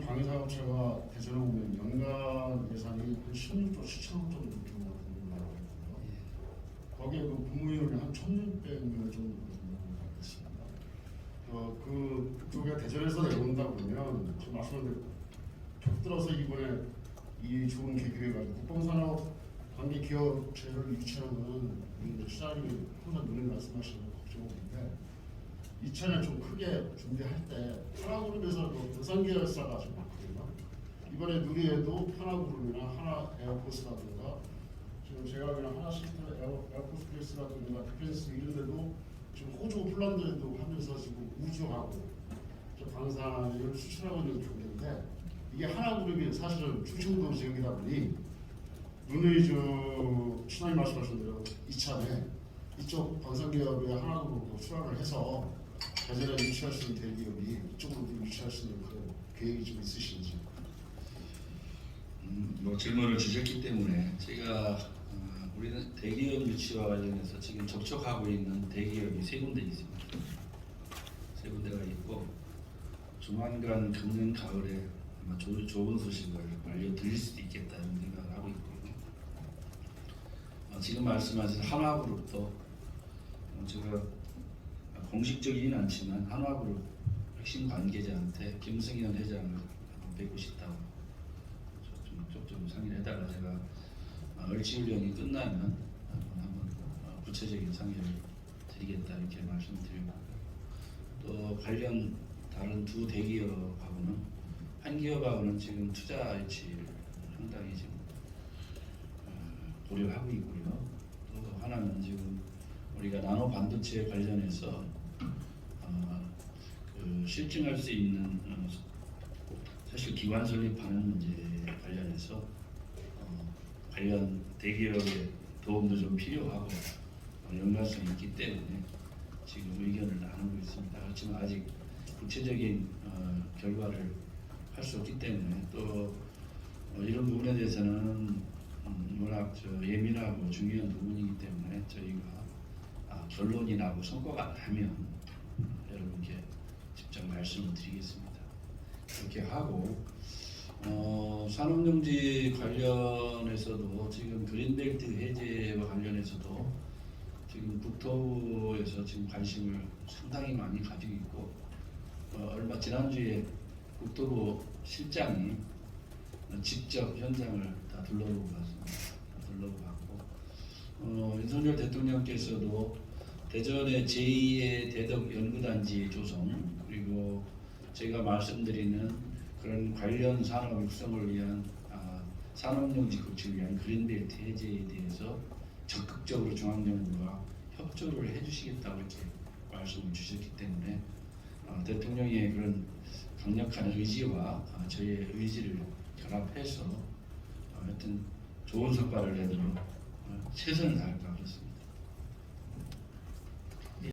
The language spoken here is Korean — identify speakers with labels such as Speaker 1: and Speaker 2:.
Speaker 1: 방위사업체가 대전에 오면 연간 예산이 한 16조 7천억 정도 같은 나라고 있고요. 거기에 그 국무위원이 한 1,600명 정도 받겠습니다. 어, 그 그쪽에 대전에서 내려온다 그러면 지금 말씀한 대로 격들어서 이번에 이 좋은 계기를 가지고 국방산업 관계 기업체를 유치하는 시장님이 항상 늘 말씀하시는 걱정인데 이차는 좀 크게 준비할 때 하나그룹에서 그 부산계열사가 좀 많거든요. 이번에 누리에도 하나그룹이나 하나 에어포스라든가 지금 제가 그냥 하나 시스템 에어, 에어포스페이스라든가 디펜스 이런 데도 지금 호주 폴란드에도 하면서 지금 우주하고 저 방사를 수출하고 있는 쪽인데 이게 하나그룹이 사실은 충청도 지역이다 보니 눈의 저 신하님 말씀하신 대로 이참에 이쪽 방산기업에 하나그룹으로 수락을 해서 대전에 유치할 수 있는 대기업이 이쪽으로 유치할 수 있는 그런 계획이 좀 있으신지
Speaker 2: 음, 뭐 질문을 주셨기 때문에 제가 어, 우리는 대기업 유치와 관련해서 지금 접촉하고 있는 대기업이 세 군데 있습니다. 세 군데가 있고 조만간 금년 가을에 아마 조, 좋은 소식을 알려드릴 수도 있겠다 이런 생각을 하고 있고요. 어, 지금 말씀하신 한화그룹도 어, 제가 공식적이진 않지만 한화그룹 핵심 관계자한테 김승현 회장을 뵙고 싶다고 좀, 좀, 좀 상의를 해달라 제가 어, 얼치훈련이 끝나면 한번, 어, 구체적인 상의를 드리겠다 이렇게 말씀드리고 또 관련 다른 두 대기업하고는 한 기업하고는 지금 투자 유치를 상당히 지금 어, 고려하고 있고요. 또 하나는 지금 우리가 나노 반도체 관련해서 실증할 수 있는 어, 사실 기관 설립하는 문제 관련해서 어, 관련 대기업의 도움도 좀 필요하고 어, 연관성이 있기 때문에 지금 의견을 나누고 있습니다. 그렇지만 아직 구체적인 어, 결과를 할 수 없기 때문에 또 어, 이런 부분에 대해서는 음, 워낙 저 예민하고 중요한 부분이기 때문에 저희가 아, 결론이 나고 성과가 나면 여러분께 말씀을 드리겠습니다. 그렇게 하고 어, 산업용지 관련해서도 지금 그린벨트 해제와 관련해서도 지금 국토부에서 지금 관심을 상당히 많이 가지고 있고 어, 얼마 지난주에 국토부 실장이 직접 현장을 다 둘러보고 갔습니다. 다 둘러보고 갔고 어, 윤석열 대통령께서도 대전의 제2의 대덕 연구단지 조성 그리고 제가 말씀드리는 그런 관련 산업 육성을 위한 아, 산업용지 구축을 위한 그린벨트 해제에 대해서 적극적으로 중앙정부가 협조를 해주시겠다고 이렇게 말씀을 주셨기 때문에 어, 대통령의 그런 강력한 의지와 아, 저의 의지를 결합해서 어, 하여튼 좋은 성과를 내도록 어, 최선을 다할까 그렇습니다.